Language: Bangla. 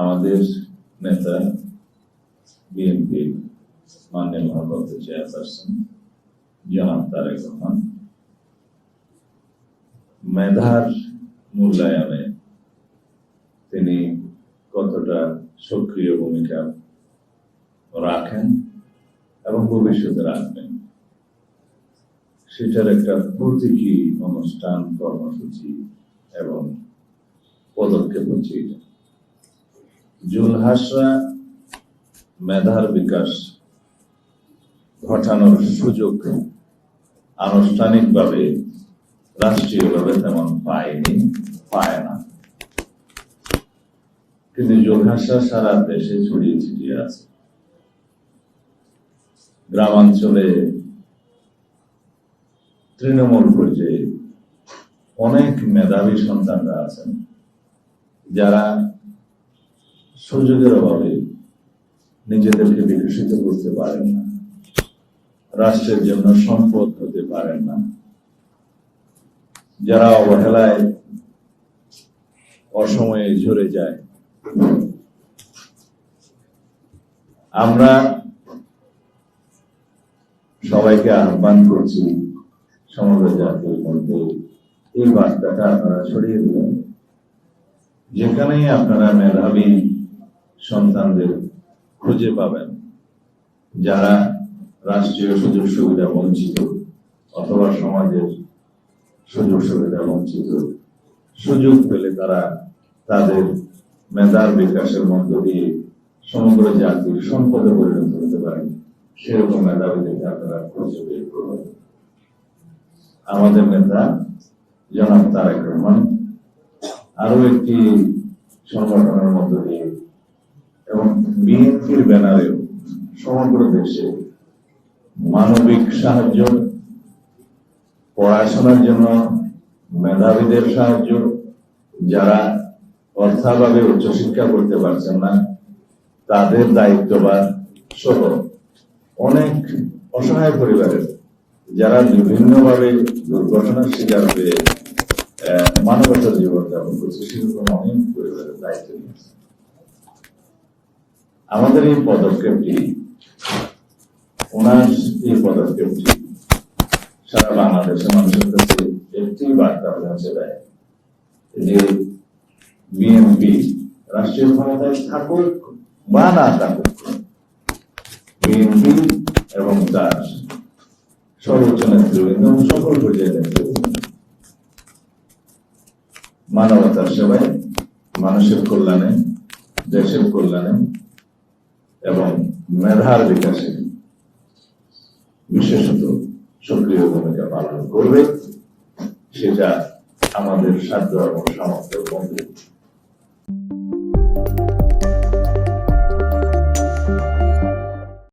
আমাদের নেতা, বিএনপি মাননীয় মহাপত্র চেয়ারপারসন জনাব তারেক রহমান, মেধার মূল্যায়নে তিনি কতটা সক্রিয় ভূমিকা রাখেন এবং ভবিষ্যতে রাখবেন, সেটার একটা প্রতীকী অনুষ্ঠান, কর্মসূচি এবং পদক্ষেপ হচ্ছে এটা। জুলহাসরা মেধার বিকাশ ঘটানোর সুযোগ আনুষ্ঠানিকভাবে, রাষ্ট্রীয়ভাবে তেমন পায়নি, পায় না। কিন্তু জোলহাসা সারা দেশে ছড়িয়ে ছিটিয়ে আছে। গ্রামাঞ্চলে তৃণমূল পর্যায়ে অনেক মেধাবী সন্তানরা আছেন, যারা সুযোগের অভাবে নিজেদেরকে বিকশিত করতে পারেন না। রাষ্ট্রের জন্য সম্পদ হতে পারেন না। যারা অবহেলায় অসময়ে ঝরে যায়। আমরা সবাইকে আহ্বান করছি সমগ্র জাতির মধ্যে এই বার্তাটা আপনারা ছড়িয়ে দেবেন। যেখানেই আপনারা মেধাবী সন্তানদের খুঁজে পাবেন, যারা রাষ্ট্রীয় সুযোগ সুবিধা বঞ্চিত অথবা সমাজের সুযোগ সুবিধা বঞ্চিত। সুযোগ পেলে তারা তাদের মেধার বিকাশের মধ্য দিয়ে সমগ্র জাতির সম্পদে পরিণত হতে পারেন। সেরকম মেধাবীদেরকে আপনারা খুঁজে বের করবেন আমাদের নেতা জনাব তারেক রহমান আরও একটি সংগঠনের মধ্য দিয়ে বিএনপির ব্যানারেও সমগ্র দেশে মানবিক সাহায্য পড়াশোনার জন্য মেধাবীদের সাহায্য যারা অর্থাভাবে উচ্চশিক্ষা করতে পারছেন না তাদের দায়িত্ববান সহ অনেক অসহায় পরিবারের যারা বিভিন্নভাবে দুর্ঘটনার শিকার হয়ে মানবতার জীবন যাপন করছে সেরকম অনেক পরিবারের দায়িত্ব নিয়েছে। আমাদের এই পদক্ষেপটি, ওনার এই পদক্ষেপটি সারা বাংলাদেশের মানুষের কাছে একটি বার্তা পৌঁছে দেয় যে বিএনপি রাষ্ট্রীয় ক্ষমতায় থাকুক বা না থাকুক, বিএনপি এবং তার সর্বোচ্চ নেতৃবৃন্দ সকল পর্যায়ের নেতৃবৃন্দ মানবতার সেবায়, মানুষের কল্যাণে, দেশের কল্যাণে এবং মেধার বিকাশে বিশেষত সক্রিয় ভূমিকা পালন করবে সেটা আমাদের সাধ্য এবং সামর্থ্যের মধ্যে